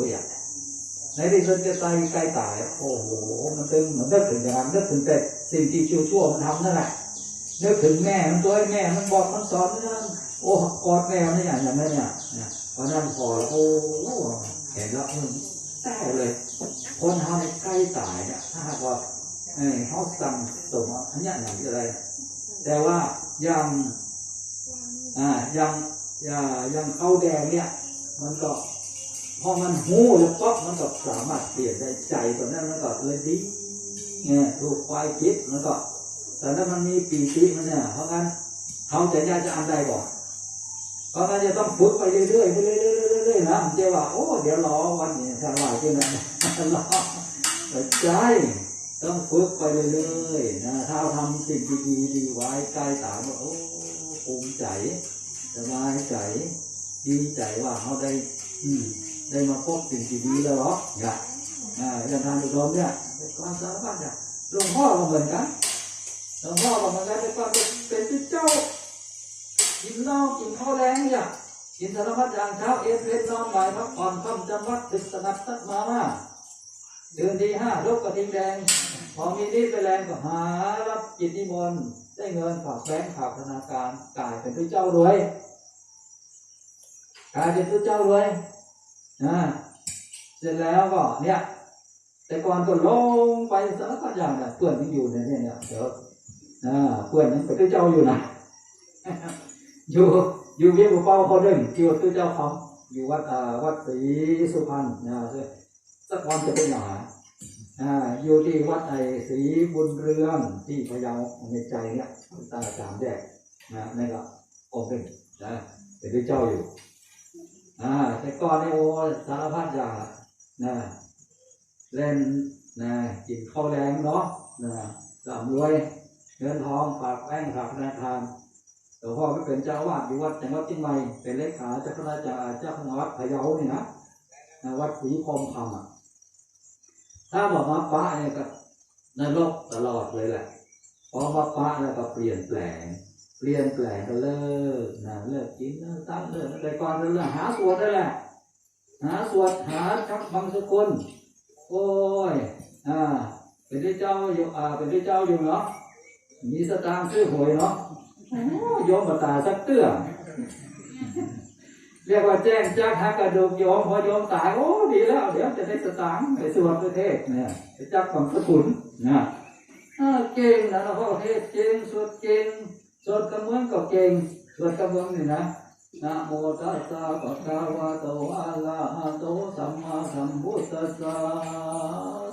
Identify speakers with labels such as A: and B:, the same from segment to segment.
A: คุยอะในที่สุดจะตายใกล้ตาย โอ้โห มันตึงเหมือนนึกถึงอย่างนั้นนึกถึงแต่สิ่งที่ชั่วๆมันทำนั่นแหละนึกถึงแม่มันตัวไอ้แม่มันบอกมันสอนนั่นโอ้กอดแม่มันอย่อย่างนั้นเนี่ยเนี่ยเพราะนั้นพอแล้วโอ้เห็นแล้วอืมแซ่เลย คนเฮาใกล้ตายเนี่ยถ้าว่าเออเขาสั่งสมอันนี้อย่างที่อะไร แต่ว่ายังอ่ายังอย่ายังเข้าแดงเนี่ย มันก็ พอมันหูแล้วก็มันก็สามารถเปลี่ยนได้ใจตอนนั้นมันก็เลยดีเนี่ยถูกควายคิดมันก็แต่ถ้ามันมีปีติมันเนี่ยเพราะงั้นเขาจะยากจะอันใดก่อนเพราะงั้นจะต้องฝึกไปเรื่อยๆเรื่อยๆเรื่อยๆนะมันจะว่าโอ้เดี๋ยวรอวันนี้ถ้าว่าที่นั่นรอใจต้องฝึกไปเรื่อยๆนะถ้าทำสิ่งดีๆดีไว้ใกล้ตามว่าโอ้ภูมิใจสบายใจดีใจว่าเขาได้ อืม ได้มาพบสิ่งที่ดีแล้วหรอเนี่ยอ่าอย่างทานอุดมเนี่ยเป็นความสารพัดเนี่ยหลวงพ่อก็เหมือนกันหลวงพ่อก็เหมือนกันเป็นความเป็นเจ้ากินเหล้ากินข้าวแรงเนี่ยกินสารพัดอย่างเช้าเอฟเนอนบ่ายพักผ่อนค่ำจำวัดตึกสนับตัดมาว่าเดือนที่ห้ารบกระทิงแดง พอมีนี่ไปแรงก็หารับกิจนิมนต์ได้เงินฝากแบงค์ฝากธนาคารกลายเป็นผู้เจ้ารวยกลายเป็นผู้เจ้ารวย นะเสร็จแล้วก็เนี่ย แต่ก่อนก็ลงไปสารพัดอย่างเนี่ยเพื่อนยังอยู่เนี่ยเนี่ยเนี่ยเดี๋ยวอ่าเพื่อนยังเป็นผู้เจ้าอยู่นะอยู่อยู่เวียงบุเป้าคนหนึ่งที่วัดตู้เจ้าของอยู่วัดอ่าวัดศรีสุพรรณนะสักวันจะเป็นหนาอ่าอยู่ที่วัดไอ้ศรีบุญเรืองที่พะเยาในใจเนี่ยตาสามแยกนะนี่ก็องค์หนึ่งนะเป็นที่เจ้าอยู่ อ่าแต่ก่อนในโอสารพัดอย่างนะเล่นนะกินข้าวแรงเนาะนะร่ำรวยเงินทองฝากแบงฝากธนาคารหลวงพ่อก็เป็นเจ้าวาสอยู่วัดจังหวัดเชียงใหม่เป็นเลขาเจ้าคณะจ้าเจ้าคณะวัดพะเยานี่นะนะวัดศรีพรหมคำอะถ้าบอกมาป้าเนี่ยก็นรกตลอดเลยแหละพอมาป้าแล้วก็เปลี่ยนแปลง เปลี่ยนแปลงก็เลิกนะเลิกกินเลิกตั้งเลิกอะไรก่อนเรื่องหาสวดนั่นแหละ หาสวดหาชักบางสกุลโอ้ยอ่าเป็นที่เจ้าอยู่อ่าเป็นที่เจ้าอยู่เนาะมีสตางค์ซื้อหวยเนาะโอ้ยมมตาสักเตื้อเรียกว่าแจ้งจักหักกระดูกโยมพอโยมตายโอ้ดีแล้ว เดี๋ยวจะได้สตางค์ไปสวดประเทศเนี่ยไปจักของสกุลนะอ่าเก่งนะเราพ่อเทศเก่งสวดเก่ง สวดกระเมืองก็เก่งสวดกระเมืองนี่นะนะโมตัสสะภะคะวะโตอะระหะโตสัมมาสัมพุทธัสสะ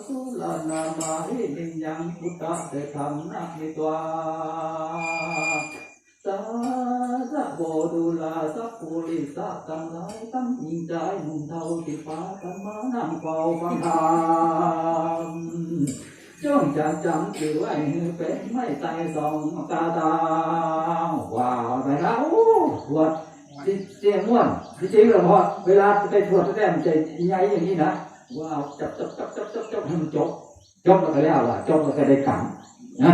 A: สุลานามาหินิยังพุทธะเตธรรมนะมิตวาสาสะโบดูลาสัพปุริสะกังไลตั้งยิงใจมุ่งเท่าที่ฟ้ากันมานั่งเฝ้าฟังธรรม จ้องจำจำถือไว้เป็นไม่ใจสองตาตาว้าวไปแล้วตรวจเสียง่วนจริงๆแล้วพอเวลาไปตรวจแต้มใจใหญ่อย่างนี้นะว้าวจับจับจับจับจับจับให้มันจบจบแล้วก็แล้วล่ะจบแล้วก็ได้ขังนะ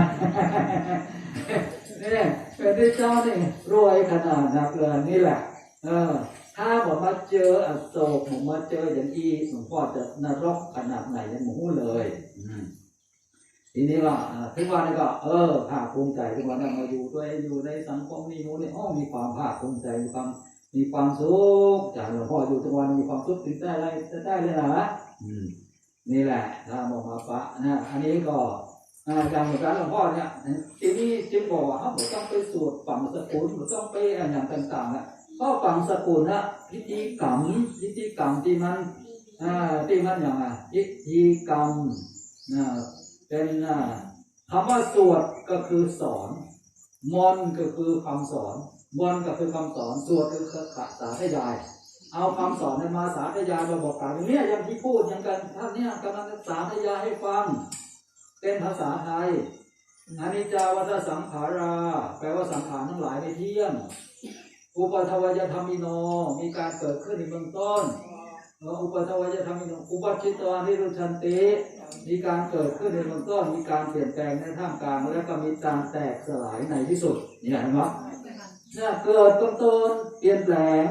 A: เนี่ยเป็นที่เจ้านี่รวยขนาดนักเลยนี่แหละ เออ ถ้าผมมาเจออโศกผมมาเจออย่างอีหลวงพ่อจะนรกขนาดไหนยังไม่รู้เลย อืม ทีนี้ว่าทุกวันนี้ก็ เออภาคภูมิใจทุกวันนี้มาอยู่ด้วยอยู่ในสังคมนี้มูนี่อ้อมีความภาคภูมิใจมีความมีความสุขจากหลวงพ่ออยู่ทุกวันมีความสุขถึงได้อะไรจะได้เลยนะอืมนี่แหละถ้าบอกมาปะนะอันนี้ก็อาอย่างเหมือนกันหลวงพ่อเนี่ยทีนี้จึงบอกว่าเขาต้องไปสวดฝังสกุลมันต้องไปอะไรอย่างต่างๆนะก็ฝังสกุลนะพิธีกรรมพิธีกรรมที่มันอ่าที่มันอย่างไรพิธีกรรมนะ เป็นคำว่าสวดก็คือสอน มอนก็คือคำสอนมนก็คือคำสอน สวดคือขัดสาธยาย เอาคำสอนในมาสาธยายมาบอกกล่าวอย่างเนี้ยย่างที่พูดย่างกันท่านเนี่ยกำลังสาธยายให้ฟัง เป็นภาษาไทยอนิจจาวัฏสังขารา แปลว่าสังขารทั้งหลายไม่เที่ยง อุปทวยธรรมิโน มีการเกิดขึ้นในเบื้องต้น อุปทวยธรรมิโนอุปชิตวานิรุชันติมีการเกิดขึ้นในเบื้องต้นมีการเปลี่ยนแปลงในท่ามกลาง แล้วก็มีการแตกสลายในที่สุดนี่เห็นไหมเนี่ยเกิดต้นต้นเปลี่ยนแปลง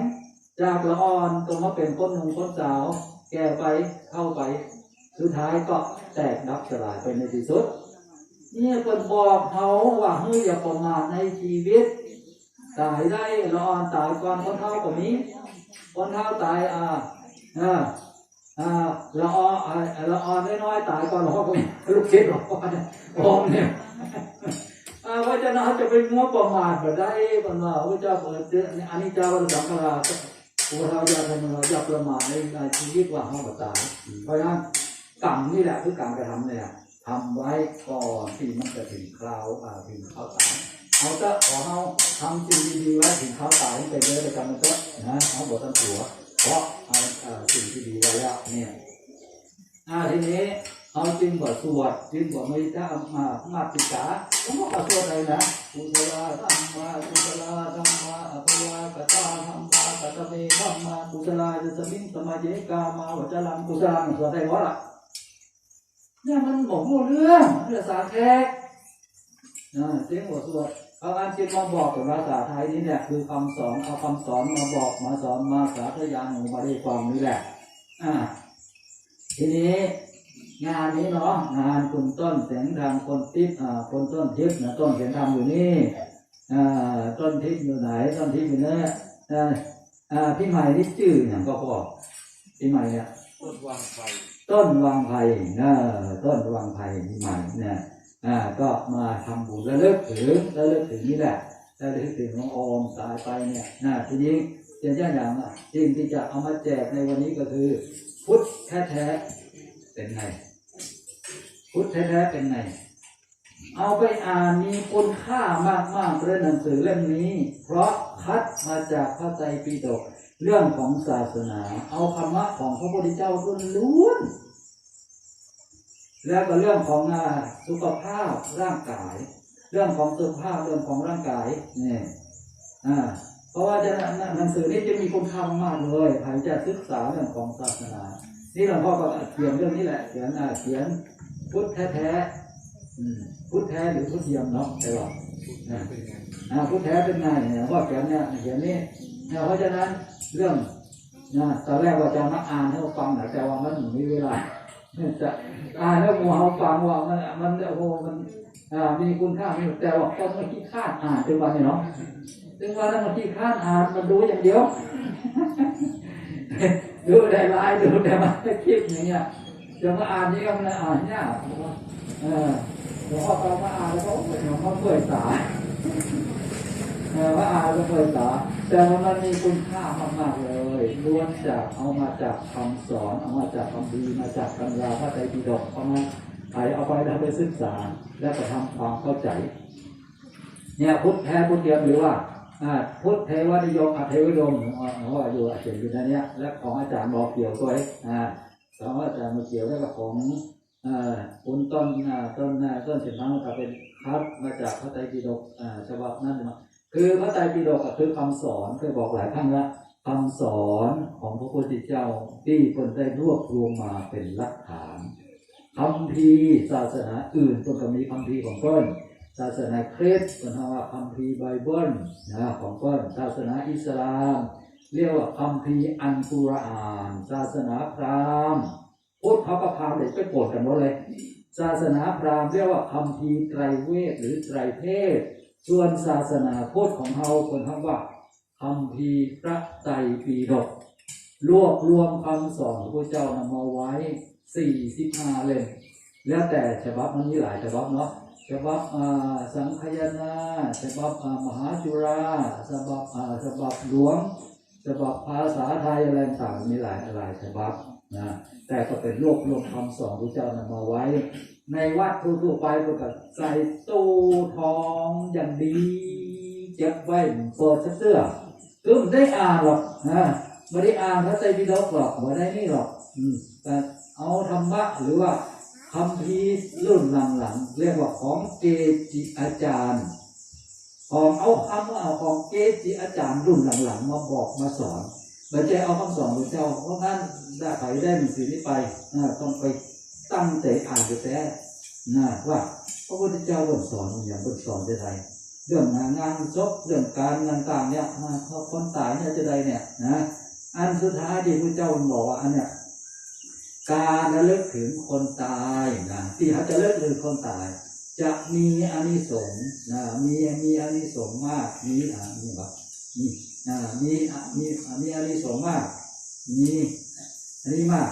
A: จากละอ่อนตัวมาเป็นก้นหนุ่มก้นสาว แก้ไปเข้าไป สุดท้ายก็แตกดับสลายไปในที่สุดเนี่ยคนบอกเขาว่าเฮ้ยอย่าประมาทในชีวิต ตายได้รออนตายก่อนคนเท่ากับนี้คนเท่าตายอ่า อ่าอ่าละอออ่าละออนน้อยๆตายก่อนหลวงพ่อคนลูกคิดหลวงพ่อเนี่ยออมเนี่ยอาว่าจะน่าจะเป็นงัวประมาทแบบได้คนว่าพระเจ้าเปิดเจออันนี้เจ้าวันสังฆราชผู้เท่าจะทำเราจะประมาทในชีวิตว่าเขาแบบตายเพราะฉะนั้นกรรมนี่แหละคือการกระทำเนี่ยทำไว้ก่อนที่มันจะถึงคราวถึงคราวตายเอาจะขอเอาทำสิ่งดีๆไว้ถึงเขาตายไปเลยไปกันมันก็นะเอาบทตั้งหัวเพราะเอาเออสิ่งที่ดีไว้แล้วเนี่ยอ่าทีนี้เอาจริงกว่าสวดจริงกว่าไม่ได้มามาติกาต้องบอกว่าสวดอะไรนะกุศลธรรมากุศลธรรมาอภยากตาธรรมากัตเมธรรมากุศลาจะสมิงสมาเยกามาวจรังกุศลังสวดได้หมดละเนี่ยมันบอกว่าเรื่องเรื่องสาแขกอ่าเสียงบทสวด เอาอันที่มาบอกกับภาษาไทยนี่เนี่ยคือคำสอนเอาคำสอนมาบอกมาสอนมาสาธยายหนูมาได้ฟังนี่แหละ อ่า ทีนี้งานนี้เนาะงานคุณต้นเสียงธรรมคนทิพย์อ่าคนต้นทิพย์นะต้นเสียงธรรมอยู่นี่อ่าต้นทิพย์อยู่ไหนต้นทิพย์อยู่เนี่ยอ่าอ่าพี่ใหม่นี่ชื่ออย่างก็พอพี่ใหม่เนี่ย
B: ต้นวางไฟ
A: ต้นวางไผ่นะต้นวางไผ่ที่ใหม่เนี่ย อ่าก็มาทำบุญระลึกถึงระลึกถึงนี่แหละระลึกถึงน้องอมตายไปเนี่ยนะทีนี้เจ้าอย่างอะสิ่งที่จะเอามาแจกในวันนี้ก็คือ พุทธแท้ๆเป็นไงพุทธแท้ๆเป็นไงเอาไปอ่านมีคุณค่ามากๆเลยหนังสือเล่มนี้ เพราะคัดมาจากพระไตรปิฎกเรื่องของศาสนา เอาธรรมะของพระพุทธเจ้าล้วน แล้วก็เรื่องของสุขภาพร่างกาย เรื่องของสุขภาพเรื่องของร่างกายเนี่ยอ่าเพราะว่าจะหนังสือนี้จะมีคุณค่ามากเลยใครจะศึกษาเรื่องของศาสนา นี่หลวงพ่อก็เขียนเรื่องนี้แหละเขียนอ่าเขียนพุทธแท้พุทธแท้หรือพุทธเทียมเนาะแต่
B: ป็นไง
A: อ่าพุทธแท้เป็นไงเนี่ยพ่อเขียนเนี่ยเขียนนี่เนี่ยเพราะฉะนั้นเรื่องนะตอนแรกว่าจะมาอ่านให้เราฟังแต่ว่ามันไม่มีเวลา จะอ่านแล้วมัวเขาฟังว่ามันมันโอ้โหมันอ่ามีคุณค่ามีแต่ว่าต้องไม่ขี้คาดอ่านถึงวันนี้เนาะถึงวันนั้นมันขี้คาดอ่านมันดูอย่างเดียวดูได้ไลายดูได้มาคลิปอย่างเงี้ยจะมาอ่านนี่ก็มันอ่านยากเออหลวงพ่อฟังมาอ่านแล้วก็หลวงพ่อเบื่อสาย ว่าอาจะเคยสอนแต่ว่ามันมีคุณค่ามากๆเลยล้วนจากเอามาจากคำสอนเอามาจากคำดีมาจากตำราพระไตรปิฎกเอามาไปเอาไปทำไปศึกษาและก็ทำความเข้าใจ เนี่ยพุทธแท้พุทธเทียมหรือว่าพุทธเทวนิยมอเทวดมอ่าว่าอยู่เขียนอยู่ในนี้และของอาจารย์บอกเกี่ยวด้วยอ่าของอาจารย์มาเกี่ยวแล้วก็ของคุณต้นต้นต้นเสียงทั้งก็เป็นคัดมาจากพระไตรปิฎกฉบับนั้นมา คือพระไตรปิฎกคือคำสอนเคยบอกหลายครั้งล้วคำสอนของพระพุทธเจ้าที่คนได้รวบรวมมาเป็นหลักฐานคำพีศาสนาอื่นตัวก็มีคำพีของเพิ่นศาสนาคริสต์เป็นว่าคำพีไบเบิลนะของเพิ่นศาสนาอิสลาม เรียกว่าคำพีอันกุรอาน ศาสนาพราหมณ์พุทธเขาก็พราหมณ์เด็กไปโกรธกันหมดเลย ศาสนาพราหมณ์เรียกว่าคำพีไตรเวทหรือไตรเพศ ส่วนศาสนาพุทธของเราคนคำว่าคำพีพระไตรปิฎกรวบรวมคำสอนพระเจ้านำมาไว้สี่สิบห้าเล่มแล้วแต่ฉบับมันมีหลายฉบับเนาะฉบับสังคยนาฉบับมหาจุฬาฉบับฉบับหลวงฉบับภาษาไทยอะไรต่างมีหลายหลายฉบับนะแต่ก็เป็นรวบรวมคำสอนพระเจ้านำมาไว้ ในวัดทั่วๆไปก็ก็ใส่ตู้ทองอย่างดีเก็บไว้เปิดเสื้อคือไม่ได้อ่านหรอกนะไม่ได้อ่านพระไตรปิฎกหรอกไม่ได้นี่หรอก อืมแต่เอาธรรมะหรือว่าคำพีรุ่นหลังๆเรียกว่าของเกจิอาจารย์ของเอาคำว่าเอาของเกจิอาจารย์รุ่นหลังๆ มาบอกมาสอนไม่ใช่เอาคำสอนของเจ้าเพราะงั้นได้ใครได้หนังสือนี้ไปต้องไป ตั้งใจอ่านอยู่แต่นะว่าพระพุทธเจ้าบนสอนอย่างบนสอนจะไดเรื่องงานศพเรื่องการงานต่างเนี่ยนะพอคนตายเนี่ยจะไดเนี่ยนะอันสุดท้ายที่พระเจ้าบอกว่าอันเนี่ยการระลึกถึงคนตายนะที่เขาจะระลึกถึงคนตาย จะมีอานิสงส์นะมีมีอานิสงส์มากมีอ่านี่แบบมีอ่ามีอะมีมีอานิสงส์มากมีอันนี้มาก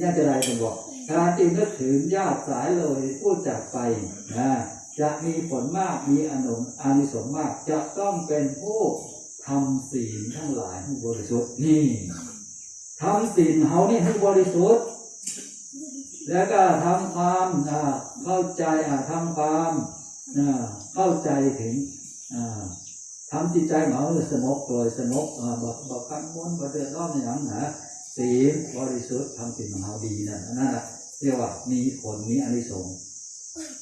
A: ญาติไรจะบอก การที่นึกถึงญาติสายเลยพูดจากไปนะจะมีผลมากมีอนุอานิสงส์มาก จะต้องเป็นผู้ทำศีลทั้งหลายให้บริสุทธิ์นี่ทำศีลเขานี่ให้บริสุทธิ์แล้วก็ทำความเข้าใจทำความเข้าใจถึงทำจิตใจของเขาสงบโดยสงบบอกบอกกังวลบอกเดือดร้อนอย่างนั้นนะ ศีลบริสุทธิ์ทำศีลของเขาดีนะนั่นแหละเรียกว่ามีผลมีอนิสงส์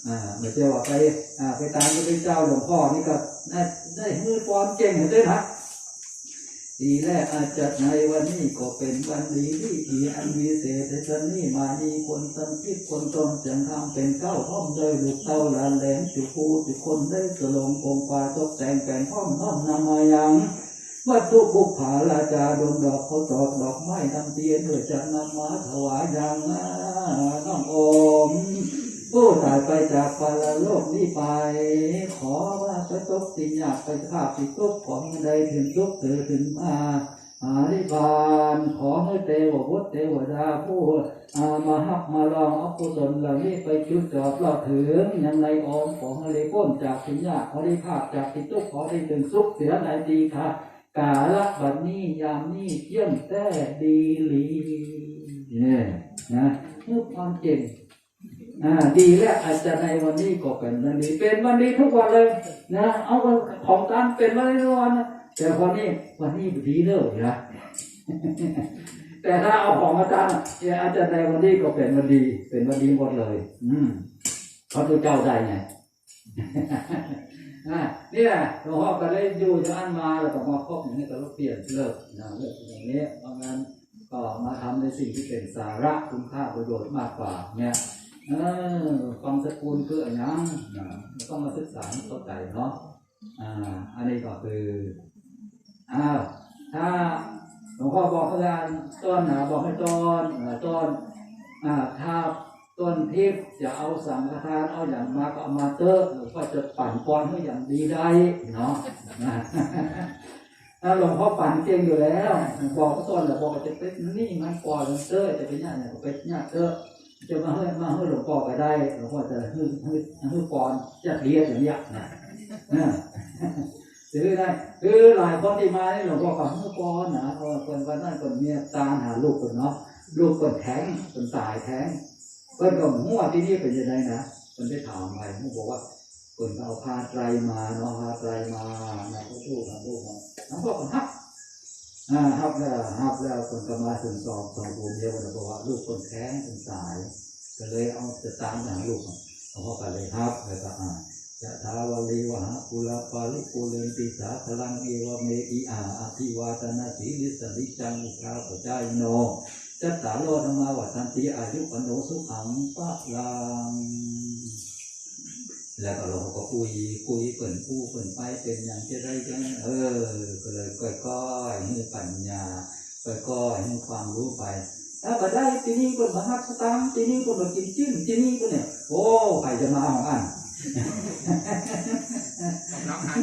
A: อ่าไม่ใช่ว่าไปอ่าไปตามพระพเจ้าหลวงพ่อนี่ก็ได้ได้มือปลอมเก่งเหมือนด้วยนะทีแรกอาจจะในวันนี้ก็เป็นวันดีที่ทีอันวิเศษแต่ฉันนี่มาดีคนตนคิดคนตนจังทำเป็นเก้าห้อมโดยลูกเต้าหลานแหลมจุคูจุคนได้สลงคงฟ้าตกแต่งแปลงห้อมน้อมนำมายัง วัตถุบุพผาลาจาดวงดอกเขาตอกดอกไม้ทำเทียนด้วยจะนำมาถวายยังน้องโอมผู้ตายไปจากปาลโลกนี้ไป ขอว่าไปตกสิ่งอยากไปข้าปิทุกข์ของใดถึงทุกเถิดถึงมาอานิพพานขอให้เทวบุตรเทวดาผู้อามาหักมาลองเอากุศลเหล่านี้ไปจุดจอบเราถึงยังในอมของให้ได้พ้นจากสิ่งยากขอได้ภาพจากสิ่งทุกข์ขอได้ถึงสุขเสียในดีค่ะ กาละบัดนี้ยามนี้เยี่ยมแต่ดีหลีเนี่ยนะเพื่อความเก่งอ่าดีแล้วอาจจะในวันนี้ก็เป็นวันดีเป็นวันดีทุกวันเลยนะเอาของการเป็นวันดีทุกวันนะแต่วันนี้วันนี้ดีเลยนะแต่ถ้าเอาของอาจารย์เนี่ยอาจารย์ในวันนี้ก็เป็นวันดี เป็นวันดีหมดเลย อืมเพราะตัวเจ้าได้ไง อ่านี่แหละหลวงพ่อก็เลยอยู่จากอันมาแล้วก็มาครบอย่างนี้ก็เปลี่ยนเลิกนะเลิกอย่างนี้เพราะงั้นก็มาทำในสิ่งที่เป็นสาระคุณค่าประโยชน์มากกว่าเนี่ยเออฟังสกุลคืออะไรนะนต้องมาศึกษาเข้าใจเนาะอ่าอันนี้ก็คืออ้าวถ้าหลวงพ่อบอกอาจารย์ต้นนะบอกให้ต้นเอ่อต้นอ่าถ้า ต้นทิพย์จะเอาสังฆทานเอาอย่างมาก็เอามาเตอะก็จะปั่นปอนให้อย่างดีได้เนาะนะถ้าหลวงพ่อปั่นเก่งอยู่แล้วบอกต้นแหละบอกว่าจะเป็นนี่มันปอนเตอร์จะเป็นเนี่ยเนี่ยเป็นเนี่ยเตอร์จะมาให้มาให้หลวงพ่อก็ได้หลวงพ่อจะให้ให้ให้ปอนจะเรียนอย่างเงี้ยนะนะซื้อได้คือหลายคนที่มาเนี่ยหลวงพ่อก็ให้ปอนะเพราะคนวันนั้นคนเมียตามหาลูกคนเนาะลูกคนแท้งคนตายแท้ง เพิ่นก็หัวที่นี่เป็นยังไงนะเพิ่นได้ถามไปเขาบอกว่าเพิ่นเอาพาไตรมาเนาะพาไตรมานะพระลูกนะลูกนะหลวงพ่อก็ฮับอ่าฮับแล้วฮับแล้วคนก็มาถึงสองสองภูมิเดียวกันบอกว่าลูกคนแท้งคนตาย ก็เลยเอาจะตามหาลูกหลวงพ่อก็เลยครับแล้วก็อ่านยะถาวลีวหาปุระปาลิปุเรนติสาพลังเอวเมอีอาอภิวาตนาสีลิสนิจังุคาปจายโน จัตตาโลธรรมาวัฏันติอายุปโนสุขังปะลังแล้วก็หลวงพ่อก็คุยคุยเปิ่นผู้เปิ่นไปเป็นอย่างจะได้จังเออก็เลยก้อยๆให้ปัญญาก้อยๆให้ความรู้ไปถ้าก็ได้ทีนี้ก็มาหักสตางค์ทีนี้ก็มากินจิ้มทีนี้ก็เนี่ย โอ้ใครจะมาเอาอัน
B: น้องหัน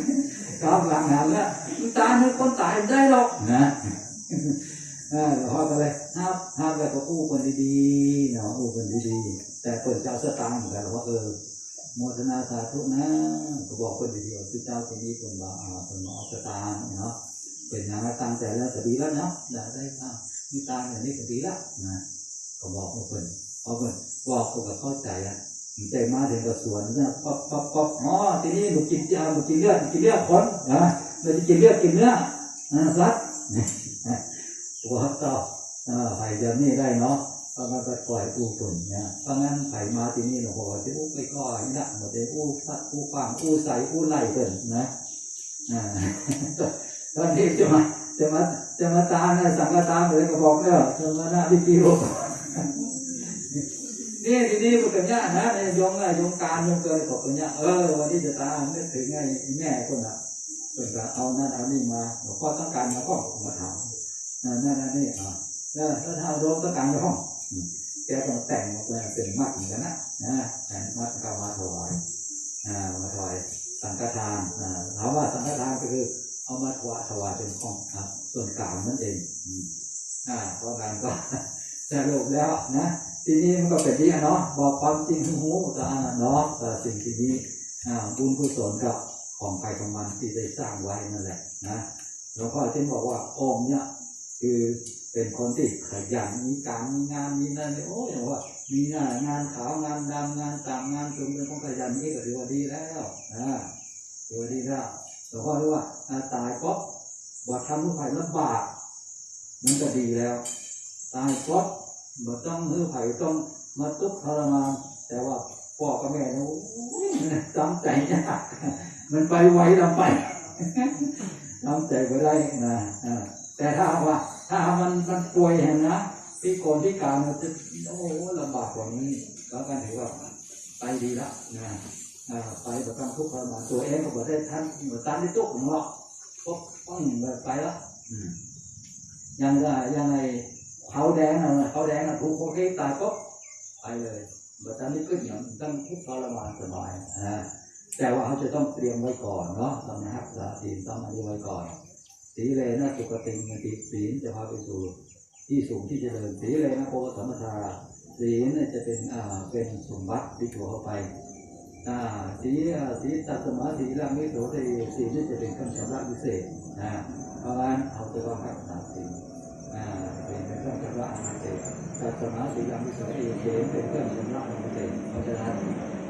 A: ครับหลังหันแล้วมันตายให้คนตายได้หรอกนะเออหลวงพ่อก็เลยห้ามห้ามแล้วก็อู้คนดีๆเนาะอู้คนดีๆแต่เปิดเจ้าเสตางค์เหมือนกันหลวงพ่อเออโมทนาสาธุนะก็บอกคนดีๆว่าคือเจ้าคนนี้คนมาอ่าคนมาเอาสตางเนาะเป็นอย่างไรตั้งใจแล้วก็ดีแล้วเนาะได้ได้อ่ามีตังค์อย่างนี้ก็ดีแล้วนะก็บอกเอนเพื่อนบอกเพื่อนก็เข้าใจอะใจมาถึงกับสวนนี่ยป๊อกป๊อกป๊อกอ๋อทีนี้หนูกินยาหนูกินเลือดกินเลือดคนนะเราจะกินเลือดกินเนื้อนะสัตว์ หัวต่อเออไผ่จะนี่ได้เนาะเพราะมันก็ปล่อยอู้ตุ่นเนี่ยเพราะงั้นไผ่มาที่นี่หลวงพ่อจะอู้ไปก้อยนะหมดจะอู้ฟัดอู้ฟังอู้ใสอู้ไหลเกินนะอ่าตอนนี้จะมาจะมาจะมาตามนะสังฆตามเลยก็บอกแล้วจะมาหน้าที่ปีโลนี่ทีนี้มันเป็นเนี่ยนะในยงไงยงการยงเกินขอบเป็นเนี่ยเออวันที่จะตามนึกถึงไงแม่คนน่ะเป็นก็เอานั่นเอานี่มาหลวงพ่อต้องการมาก็มาถาม นั่นนั่นนี่อะแล้วถ้าถ้าโดนต้องการมาห้องแกต้องแต่งออกมาเป็นมัดเหมือนกันนะนะแต่มัดก็มาถวายมาถวายสังฆทานอ่าถามว่าสังฆทานก็คือ เอามาถวายถวายเป็นของอะส่วนกลางนั่นเองอ่าเพราะงั้นก็สรุปแล้วนะทีนี้มันก็เป็นที่เนาะบอกความจริงห้หูแต่อ่าเนาะแต่สิ่งที่นี้บุญกุศลกับของใครของมันที่ได้สร้างไว้นั่นแหละนะหลวงพ่อจึงบอกว่าองค์เนี่ย คือเป็นคนที่ขยันมีการมีงานมีนั่นโอ้ยว่า มีงานงานขาวงานดำงานต่างงานชมเป็นของขยันนี่ก็ถือว่าดีแล้วนะถือว่าดีแล้วหลวงพ่อรู้ว่าอ่าตายก็บอกทำให้ใครลำบากมันก็ดีแล้ว ตายก็บ่ต้องฮือไผ่ต้องมาทุกข์ทรมานแต่ว่าพ่อกับแม่เนี่ยโอ้ยจำใจยากมันไปไวลำไปจำใจไม่ได้นะอ่า แต่ถ้าว่า ถ้ามันมันป่วยเห็นนะที่โกนที่การมันจะโอ้โหลำบากกว่านี้แล้วกันถือว่าไปดีแล้วนะไปแบบต้องทุกข์ทรมานตัวเองก็บ่ได้ท่านเหมือนตามที่ตุ๊กของเราก็ต้องแบบไปแล้วอืมยังไงยังไงเขาแดงนะเขาแดงนะถูกโคเกตายก็ไปเลยแบบตามที่ก็อย่างต้องทุกข์ทรมานสบายอ่าแต่ว่าเขาจะต้องเตรียมไว้ก่อนเนาะต้องนะครับสาศีลต้องมาดูไว้ก่อน สีเลนะสุกติงติศีลจะพาไปสู่ที่สูงที่เจริญสีเลนะโพธรรมทาศีลเนี่ยจะเป็นอ่าเป็นสมบัติที่ตัวเข้าไปอ่าสีอ่าสีตัสมาสีร่างมิโสตีสีนี่จะเป็นครื่องชำระพิเศษนะเพราะงั้นเอาตัวว่าครับสามสีอ่าเป็นเครื่องชำระอันพิเศษตัสมาสีร่างมิโสตีสีเป็นเครื่องชำระอันพิเศษเพราะฉะนั้น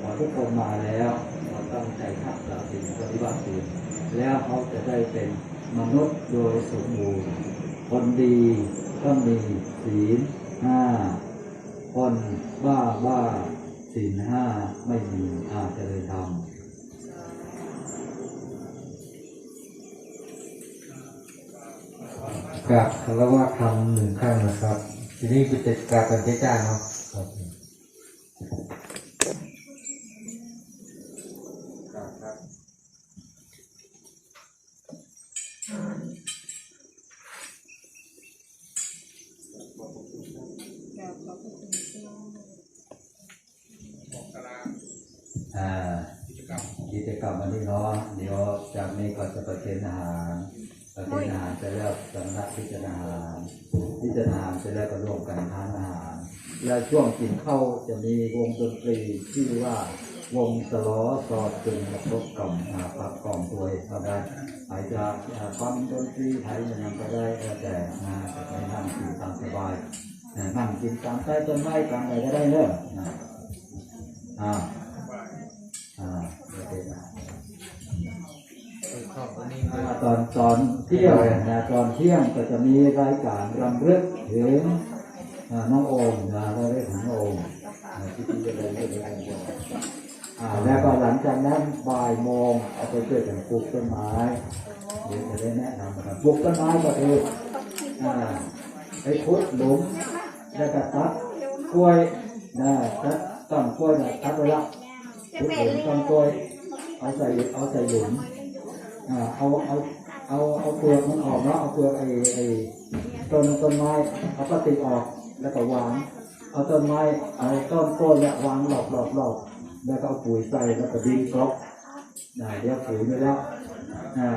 A: พอทุกคนมาแล้วเราตั้งใจทักษาศีปฏิบัติศีแล้วเขาจะได้เป็น มนุษย์โดยสมบูรณ์ คนดีก็มีศีลห้า คนบ้าบ้าศีลห้าไม่มีอาจจะเลยทำ
C: กับคารวะทำหนึ่งครั้งนะครับ ทีนี้คือจะการเป็นเจ้าเนาะครับครับครับ
B: บอกตาราง
A: อ่า
B: กิจกรรม
A: กิจกรรมวันนี้เนาะเดี๋ยวจากนี้ก็จะไปเกณฑ์อาหารไปเกณฑ์อาหารเสร็จแล้วสำนักพิจารณาอาหารพิจารณาอาหา รเสร็จแล้วก็ร่วมกันทานอาหาร และช่วงกินเข้าจะมีวงดนตรีที่อว่าวงสล้อสอดตึงครบกล่อมปรับกล่อมตัวก็ได้อาจจะอ่าฟังดนตรีไทยอย่างก็ได้แล้วแต่นะไปนั่งกินตามสบายนั่งกินตามใต้ต้นไม้ตามอะไรก็ได้เนอะนะอ่าอ่าโอเคนะ ตอนตอนเที่ยงนะตอนเที่ยงก็จะมีรายการรำลึกถึงน้องโอมนะรำลึกถึงโอมที่ที่จะเรียนเรื่องนี้อ่าแล้วก็หลังจากนั้นบ่ายโมงเอาไปช่วยกันปลูกต้นไม้เดี๋ยวจะได้แนะนำกันปลูกต้นไม้ก็คืออ่าไปขุดหลุมแล้วก็ตัดกล้วยนะตัดต้นกล้วยนะตัดไว้ละขุดหลุมต้นกล้วยเอาใส่เอาใส่หลุมอ่า เอาเอาเอาเอาเปลือกมันออกเนาะเอาเปลือกไอ้ไอ้ต้นต้นไม้เอาปลาติออกแล้วก็วาง เอาต้นไม้เอาต้นกล้วยเนี่ยวางหลอกหลอกหลอกแล้วก็เอาปุ๋ยใส่แล้วก็ดินกรอบนะเดี๋ยวปุ๋ยไปแล้วอ่า